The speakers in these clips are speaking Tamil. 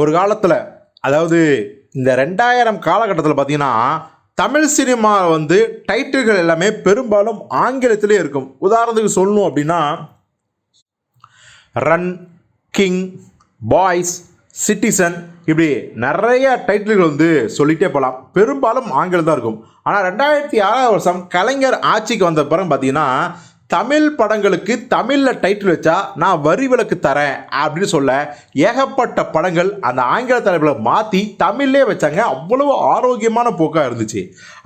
ஒரு காலத்தில் அதாவது இந்த ரெண்டாயிரம் காலகட்டத்தில் பார்த்தீங்கன்னா தமிழ் சினிமா வந்து டைட்டில்கள் எல்லாமே பெரும்பாலும் ஆங்கிலத்திலே இருக்கும். உதாரணத்துக்கு சொல்லணும் அப்படின்னா ரன் கிங் பாய்ஸ் சிட்டிசன் இப்படி நிறைய டைட்டில்கள் வந்து சொல்லிகிட்டே போகலாம் பெரும்பாலும் ஆங்கிலம் தான் இருக்கும். ஆனால் ரெண்டாயிரத்தி ஆறாவது வருஷம் கலைஞர் ஆட்சிக்கு வந்த பிறகு பார்த்தீங்கன்னா தமிழ் படங்களுக்கு தமிழில் டைட்டில் வச்சா நான் வரி விலக்கு தரேன் அப்படின்னு சொல்ல ஏகப்பட்ட படங்கள் அந்த ஆங்கில தலைப்பில் மாற்றி தமிழ்லே வச்சாங்க. அவ்வளவு ஆரோக்கியமான போக்காக இருந்துச்சு.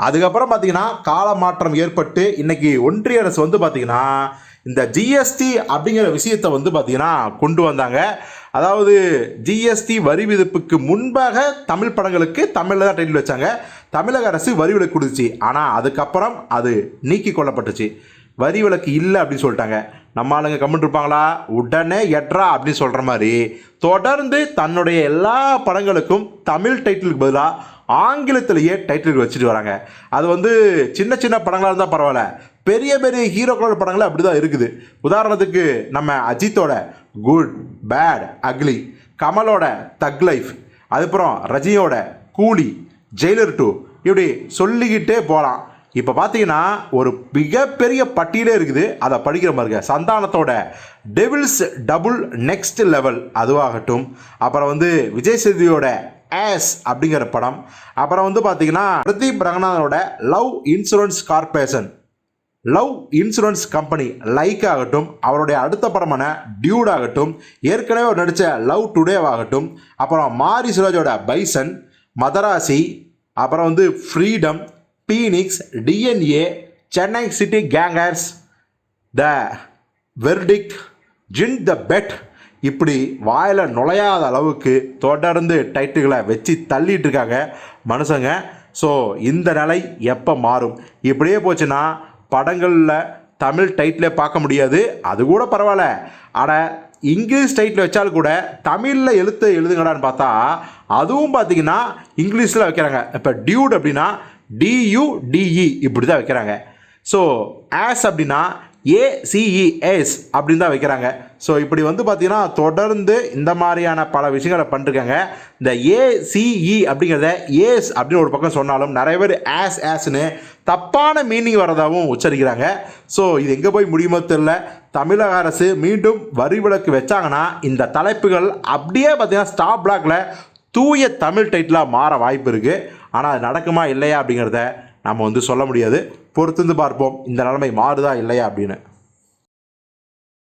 அதுக்கப்புறம் பார்த்தீங்கன்னா கால மாற்றம் ஏற்பட்டு இன்னைக்கு ஒன்றிய அரசு வந்து பார்த்தீங்கன்னா இந்த ஜிஎஸ்டி அப்படிங்கிற விஷயத்தை வந்து பார்த்தீங்கன்னா கொண்டு வந்தாங்க. அதாவது ஜிஎஸ்டி வரி விதிப்புக்கு முன்பாக தமிழ் படங்களுக்கு தமிழில் தான் டைட்டில் வச்சாங்க. தமிழக அரசு வரி விலக்கு கொடுத்துச்சு. ஆனால் அதுக்கப்புறம் அது நீக்கி கொள்ளப்பட்டுச்சு. வரி விலக்கு இல்லை அப்படின்னு சொல்லிட்டாங்க. நம்ம ஆளுங்க கமெண்ட் இருப்பாங்களா? உடனே எட்ரா அப்படின்னு சொல்கிற மாதிரி தொடர்ந்து தன்னுடைய எல்லா படங்களுக்கும் தமிழ் டைட்டிலுக்கு பதிலாக ஆங்கிலத்திலேயே டைட்டில் வச்சுட்டு வராங்க. அது வந்து சின்ன சின்ன படங்களாக இருந்தால் பரவாயில்ல. பெரிய பெரிய ஹீரோக்களோட படங்கள் அப்படி தான் இருக்குது. உதாரணத்துக்கு நம்ம அஜித்தோட குட் பேட் அக்லி கமலோட தக் லைஃப் அதுக்கப்புறம் ரஜினியோட கூலி ஜெயிலர் டூ இப்படி சொல்லிக்கிட்டே போகலாம் இப்போ பார்த்தீங்கன்னா ஒரு மிகப்பெரிய பட்டியலே இருக்குது. அதை படிக்கிற மாதிரிங்க சந்தானத்தோட டெவில்ஸ் டபுள் நெக்ஸ்ட் லெவல் அதுவாகட்டும். அப்புறம் வந்து விஜய் சேதுவோட ஆஸ் அப்படிங்கிற படம். அப்புறம் வந்து பார்த்தீங்கன்னா Pradeep ரங்கநாதனோட love insurance corporation love insurance company like ஆகட்டும். அவருடைய அடுத்த படமான டியூட் ஆகட்டும். ஏற்கனவே அவர் நடித்த லவ் டுடே ஆகட்டும். அப்புறம் மாரி சுராஜோட பைசன் மதராசி. அப்புறம் வந்து freedom phoenix DNA Chennai city gangsters the verdict jinn the pet இப்படி வாயில் நுழையாத அளவுக்கு தொடர்ந்து டைட்டுகளை வச்சு தள்ளிட்டு இருக்காங்க மனுஷங்க. ஸோ இந்த நிலை எப்போ மாறும்? இப்படியே போச்சுன்னா படங்களில் தமிழ் டைட்டிலே பார்க்க முடியாது. அது கூட பரவாயில்ல. ஆனால் இங்கிலீஷ் டைட்டில் வச்சாலும் கூட தமிழில் எழுத்து எழுதுங்கடான்னு பார்த்தா அதுவும் பார்த்தீங்கன்னா இங்கிலீஷில் வைக்கிறாங்க. இப்போ டியூட் அப்படின்னா டியூடிஇ இப்படி தான் வைக்கிறாங்க. ஸோ ஆஸ் அப்படின்னா ஏசிஇஎஸ் அப்படின்னு தான் வைக்கிறாங்க. ஸோ இப்படி வந்து பார்த்தீங்கன்னா தொடர்ந்து இந்த மாதிரியான பல விஷயங்களை பண்ணிருக்காங்க. இந்த ஏசிஇ அப்படிங்கிறத ஏஸ் அப்படின்னு ஒரு பக்கம் சொன்னாலும் நிறைய பேர் ஆஸ் ஆஸ்னு தப்பான மீனிங் வரதாகவும் உச்சரிக்கிறாங்க. ஸோ இது எங்கே போய் முடியுமோ தெரில தமிழக அரசு மீண்டும் வரி விலக்கு வச்சாங்கன்னா இந்த தலைப்புகள் அப்படியே பார்த்தீங்கன்னா ஸ்டாப் பிளாக்ல தூய தமிழ் டைட்டிலாக மாற வாய்ப்பு இருக்குது ஆனால் அது நடக்குமா இல்லையா அப்படிங்கிறத நம்ம வந்து சொல்ல முடியாது. பொறுத்திருந்து பார்ப்போம். இந்த நிலைமை மாறுதா இல்லையா அப்படின்னு.